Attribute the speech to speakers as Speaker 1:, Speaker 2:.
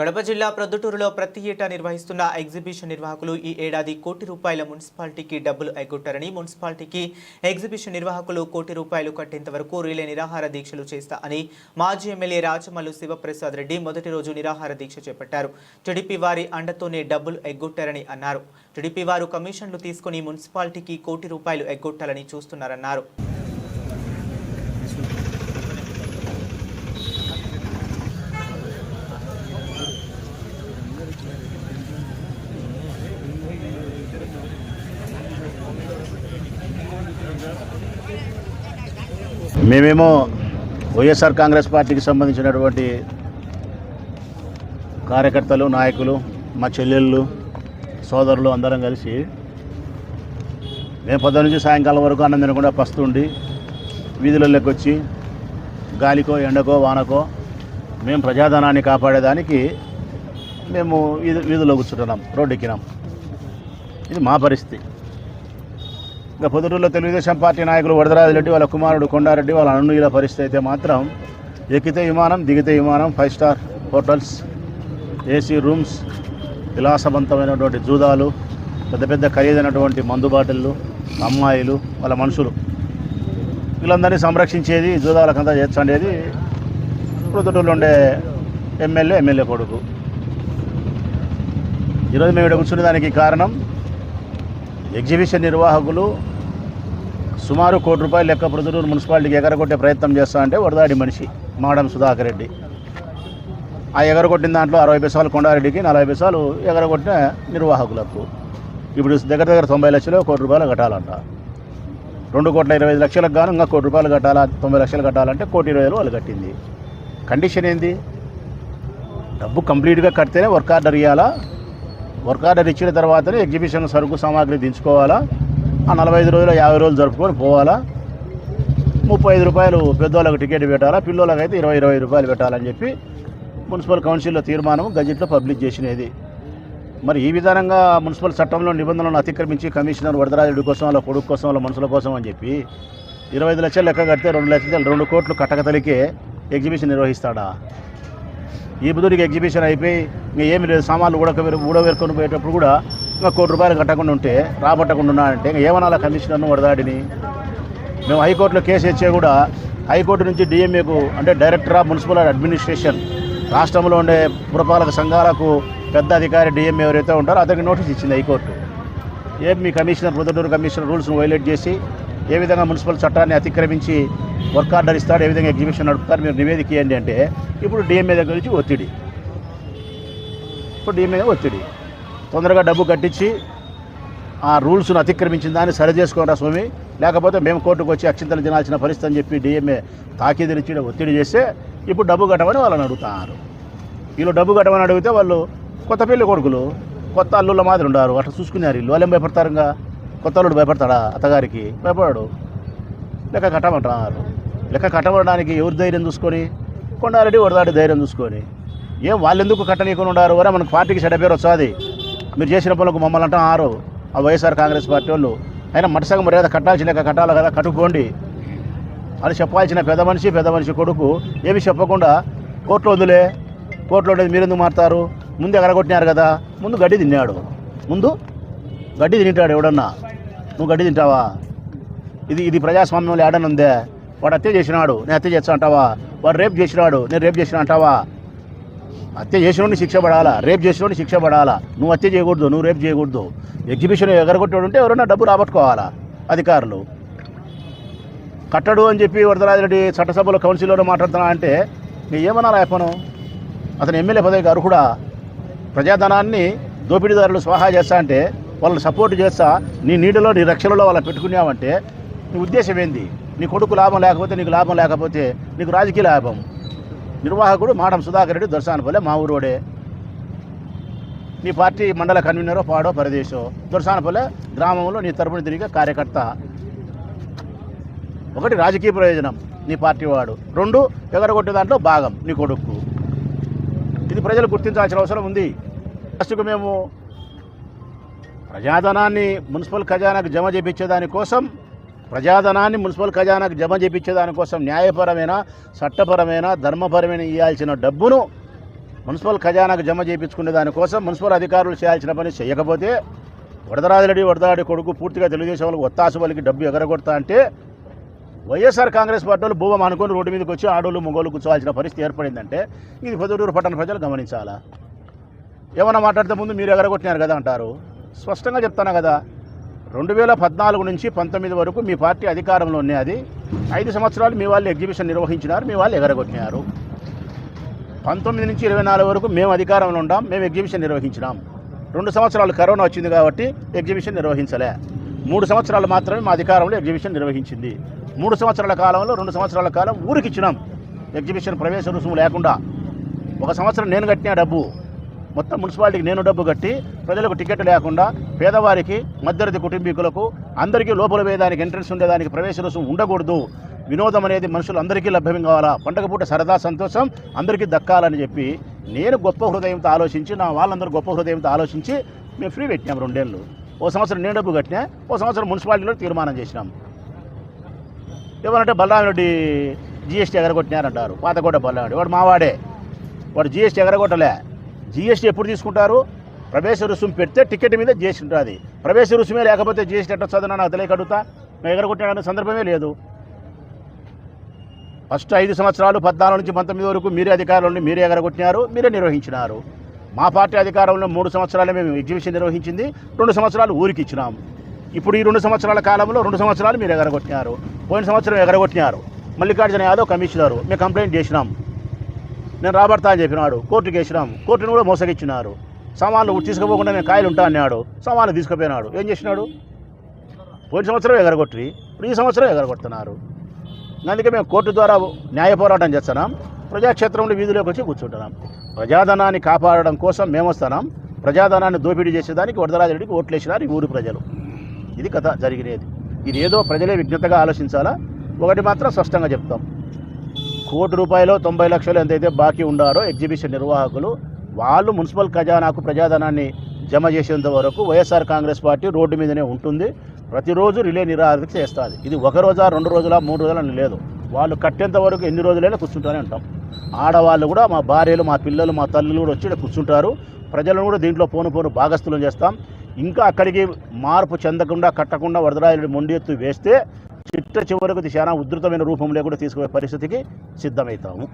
Speaker 1: కడప జిల్లా ప్రొద్దుటూరులో ప్రతి ఏటా నిర్వహిస్తున్న ఎగ్జిబిషన్ నిర్వాహకులు ఈ ఏడాది కోటి రూపాయల మున్సిపాలిటీకి డబ్బులు ఎగ్గొట్టారని మున్సిపాలిటీకి ఎగ్జిబిషన్ నిర్వాహకులు కోటి రూపాయలు కట్టేంత వరకు రిలే నిరాహార దీక్షలు చేస్తా అని మాజీ ఎమ్మెల్యే రాచమల్లు శివప్రసాద్ రెడ్డి మొదటి రోజు నిరాహార దీక్ష చేపట్టారు. టీడీపీ వారి అండతోనే డబ్బులు ఎగ్గొట్టారని అన్నారు. టీడీపీ వారు కమిషన్లు తీసుకుని మున్సిపాలిటీకి కోటి రూపాయలు ఎగ్గొట్టాలని చూస్తున్నారన్నారు.
Speaker 2: మేమేమో వైఎస్ఆర్ కాంగ్రెస్ పార్టీకి సంబంధించినటువంటి కార్యకర్తలు నాయకులు మా చెల్లెళ్ళు సోదరులు అందరం కలిసి మేము పొద్దు నుంచి సాయంకాలం వరకు అన్నం తినకుండా పస్తుండి వీధులలోకి వచ్చి గాలికో ఎండకో వానకో మేము ప్రజాధనాన్ని కాపాడేదానికి మేము వీధి వీధిలో కూర్చుంటున్నాం రోడ్డు ఎక్కినాం. ఇది మా పరిస్థితి. ఇంకా పొద్దుటూరులో తెలుగుదేశం పార్టీ నాయకులు వరదరాజిరెడ్డి వాళ్ళ కుమారుడు కొండారెడ్డి వాళ్ళ అనుయుల పరిస్థితి అయితే మాత్రం ఎక్కితే విమానం దిగితే విమానం five star hotels AC rooms విలాసవంతమైనటువంటి జూదాలు పెద్ద పెద్ద ఖరీదైనటువంటి మందు బాటిళ్ళు అమ్మాయిలు వాళ్ళ మనుషులు. వీళ్ళందరినీ సంరక్షించేది జూదాలకంతా చేర్చండేది ప్రొద్దుటూరులో ఉండే ఎమ్మెల్యే ఎమ్మెల్యే కొడుకు. ఈరోజు మేము ఇక్కడ కూర్చునే దానికి కారణం ఎగ్జిబిషన్ నిర్వాహకులు సుమారు కోటి రూపాయలు లెక్క ప్రొద్దుటూరు మున్సిపాలిటీకి ఎగరగొట్టే ప్రయత్నం చేస్తా అంటే వరదాడి మనిషి మాడం సుధాకర్ రెడ్డి. ఆ ఎగరగొట్టిన దాంట్లో అరవై పైసలు కొండారెడ్డికి నలభై పైసలు ఎగరగొట్టిన నిర్వాహకులకు. ఇప్పుడు దగ్గర దగ్గర తొంభై లక్షలు కోటి రూపాయలు కట్టాలంట. రెండు కోట్ల ఇరవై ఐదు లక్షలకు గాను ఇంకా కోటి రూపాయలు కట్టాలా తొంభై లక్షలు కట్టాలంటే కోటి ఇరవై వేలు వాళ్ళు కట్టింది. కండిషన్ ఏంది? డబ్బు కంప్లీట్గా కడితేనే వర్క్ ఆర్డర్ ఇవ్వాలా వర్క్ ఆర్డర్ ఇచ్చిన తర్వాతనే ఎగ్జిబిషన్ సరుకు సామాగ్రి దించుకోవాలా? ఆ నలభై ఐదు రోజులు యాభై రోజులు జరుపుకొని పోవాలా? ముప్పై ఐదు రూపాయలు పెద్దోళ్ళకి టికెట్ పెట్టాలా? పిల్లోళ్ళకి అయితే ఇరవై ఇరవై రూపాయలు పెట్టాలని చెప్పి మున్సిపల్ కౌన్సిల్లో తీర్మానం గజెట్లో పబ్లిష్ చేసినది. మరి ఈ విధానంగా మున్సిపల్ చట్టంలో నిబంధనలను అతిక్రమించి కమిషనర్ వరదరాజుడి కోసం వాళ్ళ కొడుకు కోసం వాళ్ళ మనుషుల కోసం అని చెప్పి ఇరవై ఐదు లక్షలు లెక్క కడితే రెండు లక్షలు రెండు కోట్లు కట్టకతలికే ఎగ్జిబిషన్ నిర్వహిస్తాడా? ఈ బుధుడికి ఎగ్జిబిషన్ అయిపోయి ఇంకా ఏమి లేదు. సామాన్లు ఉడక ఊడవేరుకొని పోయేటప్పుడు కూడా ఇంకా కోటి రూపాయలు కట్టకుండా ఉంటే రాబట్టకుండా ఉన్నాడంటే ఇంకా ఏమనాలా కమిషనర్ను వడదాడిని మేము హైకోర్టులో కేసు ఇచ్చే కూడా హైకోర్టు నుంచి డిఎంఏకు అంటే డైరెక్టర్ ఆఫ్ మున్సిపల్ అడ్మినిస్ట్రేషన్ రాష్ట్రంలో ఉండే పురపాలక సంఘాలకు పెద్ద అధికారి డిఎంఏ ఎవరైతే ఉంటారో అతనికి నోటీస్ ఇచ్చింది హైకోర్టు. ఏం మీ కమిషనర్ ప్రొద్దుటూరు కమిషనర్ రూల్స్ను వైలేట్ చేసి ఏ విధంగా మున్సిపల్ చట్టాన్ని అతిక్రమించి వర్క్ ఆర్డర్ ఇస్తాడు ఏ విధంగా ఎగ్జిబిషన్ నడుపుతారు మీరు నివేదిక ఏంటి అంటే ఇప్పుడు డిఎంఏ దగ్గర నుంచి ఒత్తిడి. ఇప్పుడు డిఎంఏ ఒత్తిడి. తొందరగా డబ్బు కట్టించి ఆ రూల్స్ను అతిక్రమించిన దాన్ని సరి చేసుకోరా స్వామి. లేకపోతే మేము కోర్టుకు వచ్చి అక్షింతలు తినాల్సిన పరిస్థితి అని చెప్పి డిఎంఏ తాకీదులు ఒత్తిడి చేస్తే ఇప్పుడు డబ్బు కట్టమని వాళ్ళని అడుగుతారు. వీళ్ళు డబ్బు కట్టమని అడిగితే వాళ్ళు కొత్త పెళ్ళి కొడుకులు కొత్త అల్లుళ్ళ మాదిరి ఉండారు. అట్లా చూసుకున్నారు వీళ్ళు. వాళ్ళేం భయపడతారు ఇంకా? కొత్త అల్లుడు భయపడతాడా? అత్తగారికి భయపడాడు. లేక కట్టమంటున్నారు లెక్క కట్టబడడానికి ఎవరు ధైర్యం చూసుకొని? కొండారెడ్డి వరదాడి ధైర్యం చూసుకొని. ఏం వాళ్ళు ఎందుకు కట్టనీయకుండా ఉండారు వరే మనకు పార్టీకి చెడ్డ పేరు వస్తుంది. మీరు చేసిన పనులకు మమ్మల్ని అంటున్నారు ఆ వైఎస్ఆర్ కాంగ్రెస్ పార్టీ వాళ్ళు. అయినా మటసగం మర్యాద కట్టాల్సిన లెక్క కట్టాలి కదా కట్టుకోండి. అని చెప్పాల్సిన పెద్ద మనిషి పెద్ద మనిషి కొడుకు ఏమి చెప్పకుండా కోర్టులో వదిలే. కోర్టులో ఉండేది మీరు ఎందుకు మారుతారు? ముందు ఎగరగొట్టినారు కదా ముందు గడ్డి తిన్నాడు. ముందు గడ్డి తింటాడు ఎవడన్నా. నువ్వు గడ్డి తింటావా? ఇది ఇది ప్రజాస్వామ్యంలో ఏడనుందే ఉందే వాడు హత్య చేసినాడు. నేను హత్య చేస్తా అంటావా? వాడు రేప్ చేసినాడు. నేను రేప్ చేసిన అంటావా? హత్య చేసినోడిని శిక్ష పడాలా? రేప్ చేసినోడిని శిక్ష పడాలా? నువ్వు హత్య చేయకూడదు. నువ్వు రేప్ చేయకూడదు. ఎగ్జిబిషన్ ఎగరగొట్టాడు ఉంటే ఎవరైనా డబ్బు రాబట్టుకోవాలా అధికారులు? కట్టడు అని చెప్పి వరదరాజరెడ్డి చట్టసభలో కౌన్సిల్లో మాట్లాడుతున్నా అంటే నీ ఏమన్నా రాయపను అతను ఎమ్మెల్యే పదవికి అర్హుడా? ప్రజాధనాన్ని దోపిడీదారులు స్వాహా చేస్తా అంటే వాళ్ళని సపోర్ట్ చేస్తా నీ నీడలో నీ రక్షణలో వాళ్ళని పెట్టుకున్నావంటే నీ ఉద్దేశం ఏంది? నీ కొడుకు లాభం లేకపోతే నీకు లాభం లేకపోతే నీకు రాజకీయ లాభం. నిర్వాహకుడు మాడం సుధాకర్ రెడ్డి దొరసానపల్లె మా ఊరోడే. నీ పార్టీ మండల కన్వీనరో పాడో పరదేశో. దొరసానపల్లె గ్రామంలో నీ తరపున తిరిగే కార్యకర్త. ఒకటి రాజకీయ ప్రయోజనం నీ పార్టీ వాడు. రెండు ఎగరగొట్టే దాంట్లో భాగం నీ కొడుకు. ఇది ప్రజలు గుర్తించాల్సిన అవసరం ఉంది. ఫస్ట్కు మేము ప్రజాధనాన్ని మున్సిపల్ ఖజానాకు జమ చేపించేదానికోసం ప్రజాధనాన్ని మున్సిపల్ ఖజానాకు జమ చేయించేదానికోసం న్యాయపరమైన చట్టపరమైన ధర్మపరమైన ఇవ్వాల్సిన డబ్బును మున్సిపల్ ఖజానాకు జమ చేయించుకునే దానికోసం మున్సిపల్ అధికారులు చేయాల్సిన పని చేయకపోతే వడదరాజులడి వడదరాడి కొడుకు పూర్తిగా తెలుగుదేశం వాళ్ళకి ఒత్తాసు వాళ్ళకి డబ్బు ఎగరగొడతా అంటే వైఎస్ఆర్ కాంగ్రెస్ పార్టీ వాళ్ళు భూమం అనుకుని రోడ్డు మీదకి వచ్చి ఆడోళ్ళు మొగోళ్ళు కూర్చోవాల్సిన పరిస్థితి ఏర్పడిందంటే ఇది పొద్దుటూరు పట్టణ ప్రజలు గమనించాలా? ఏమన్నా మాట్లాడితే ముందు మీరు ఎగరగొట్టినారు కదా అంటారు. స్పష్టంగా చెప్తాను కదా? రెండు వేల పద్నాలుగు నుంచి పంతొమ్మిది వరకు మీ పార్టీ అధికారంలో ఉన్నది ఐదు సంవత్సరాలు మీ వాళ్ళు ఎగ్జిబిషన్ నిర్వహించినారు మీ వాళ్ళు ఎగరగొట్టినారు. పంతొమ్మిది నుంచి ఇరవై నాలుగు వరకు మేము అధికారంలో ఉండాం మేము ఎగ్జిబిషన్ నిర్వహించినాం. రెండు సంవత్సరాలు కరోనా వచ్చింది కాబట్టి ఎగ్జిబిషన్ నిర్వహించలే. మూడు సంవత్సరాలు మాత్రమే మా అధికారంలో ఎగ్జిబిషన్ నిర్వహించింది. మూడు సంవత్సరాల కాలంలో రెండు సంవత్సరాల కాలం ఊరికి ఇచ్చినాం ఎగ్జిబిషన్ ప్రవేశ రుసుము లేకుండా. ఒక సంవత్సరం నేను కట్టిన డబ్బు మొత్తం మున్సిపాలిటీకి నేను డబ్బు కట్టి ప్రజలకు టికెట్ లేకుండా పేదవారికి మధ్యరతి కుటుంబీకులకు అందరికీ లోపల వేయడానికి ఎంట్రన్స్ ఉండేదానికి ప్రవేశ రుసుము ఉండకూడదు. వినోదం అనేది మనుషులు అందరికీ లభ్యం కావాలా? పండగ పూట సరదా సంతోషం అందరికీ దక్కాలని చెప్పి నేను గొప్ప హృదయంతో ఆలోచించి నా వాళ్ళందరూ గొప్ప హృదయంతో ఆలోచించి మేము ఫ్రీ పెట్టినాం రెండేళ్ళు. ఓ సంవత్సరం నేను డబ్బు కట్టినా ఓ సంవత్సరం మున్సిపాలిటీలో తీర్మానం చేసినాం. ఏమనంటే బలరామిరెడ్డి జిఎస్టీ ఎగరగొట్టినారంటారు. పాతకోట బలరామిరెడ్డి వాడు మావాడే. వాడు జిఎస్టీ ఎగరగొట్టలే. జిఎస్టీ ఎప్పుడు తీసుకుంటారు? ప్రవేశ రుసుము పెడితే టికెట్ మీద జిఎస్టీ ఉంటుంది ప్రవేశ రుసుమే లేకపోతే జిఎస్టీ ఎట్లా వస్తుందో నాకు తెలియకడుగుతా మేము ఎగరగొట్టిన సందర్భమే లేదు. ఫస్ట్ ఐదు సంవత్సరాలు పద్నాలుగు నుంచి పంతొమ్మిది వరకు మీరే అధికారంలో మీరే ఎగరగొట్టినారు మీరే నిర్వహించినారు. మా పార్టీ అధికారంలో మూడు సంవత్సరాలు మేము ఎగ్జిబిషన్ నిర్వహించింది రెండు సంవత్సరాలు ఊరికి ఇచ్చినాం. ఇప్పుడు ఈ రెండు సంవత్సరాల కాలంలో రెండు సంవత్సరాలు మీరు ఎగరగొట్టినారు. పోయిన సంవత్సరం ఎగరగొట్టినారు. మల్లికార్జున యాదవ్ కమిషనరు మేము కంప్లైంట్ చేసినాం. నేను రాబడతా అని చెప్పినాడు. కోర్టుకు వేసినాం కోర్టును కూడా మోసగిచ్చినారు సామాన్లు తీసుకుపోకుండా నేను కాయలు ఉంటా అన్నాడు. సామాన్లు తీసుకుపోయినాడు. ఏం చేసినాడు? పోయిన సంవత్సరం ఎగరగొట్టి ఇప్పుడు ఈ సంవత్సరం ఎగరగొడుతున్నారు. అందుకే మేము కోర్టు ద్వారా న్యాయ పోరాటం చేస్తున్నాం. ప్రజాక్షేత్రంలో వీధిలోకి వచ్చి కూర్చుంటున్నాం. ప్రజాధనాన్ని కాపాడడం కోసం మేము వస్తున్నాం. ప్రజాధనాన్ని దోపిడీ చేసేదానికి వరదరాజరెడ్డికి ఓట్లేసినారు ఈ ఊరు ప్రజలు. ఇది కథ జరిగినది. ఇది ఏదో ప్రజలే విజ్ఞతగా ఆలోచించాలా? ఒకటి మాత్రం స్పష్టంగా చెప్తాం. కోటి రూపాయలు తొంభై లక్షలు ఎంతైతే బాకీ ఉండారో ఎగ్జిబిషన్ నిర్వాహకులు వాళ్ళు మున్సిపల్ ఖజానాకు ప్రజాధనాన్ని జమ చేసేంత వరకు వైఎస్ఆర్ కాంగ్రెస్ పార్టీ రోడ్డు మీదనే ఉంటుంది. ప్రతిరోజు రిలే నిరాహార చేస్తుంది. ఇది ఒక రోజా రెండు రోజుల మూడు రోజులని లేదు. వాళ్ళు కట్టేంత వరకు ఎన్ని రోజులైనా కూర్చుంటూనే ఉంటాం. ఆడవాళ్ళు కూడా మా భార్యలు మా పిల్లలు మా తల్లులు కూడా వచ్చి కూర్చుంటారు. ప్రజలను కూడా దీంట్లో పోను పోను భాగస్థులం చేస్తాం. ఇంకా అక్కడికి మార్పు చెందకుండా కట్టకుండా వరదరాయలు మొండి ఎత్తు వేస్తే చిట్ట చివరకు ఇది చాలా ఉధృతమైన రూపంలో కూడా తీసుకునే పరిస్థితికి సిద్ధమవుతాము.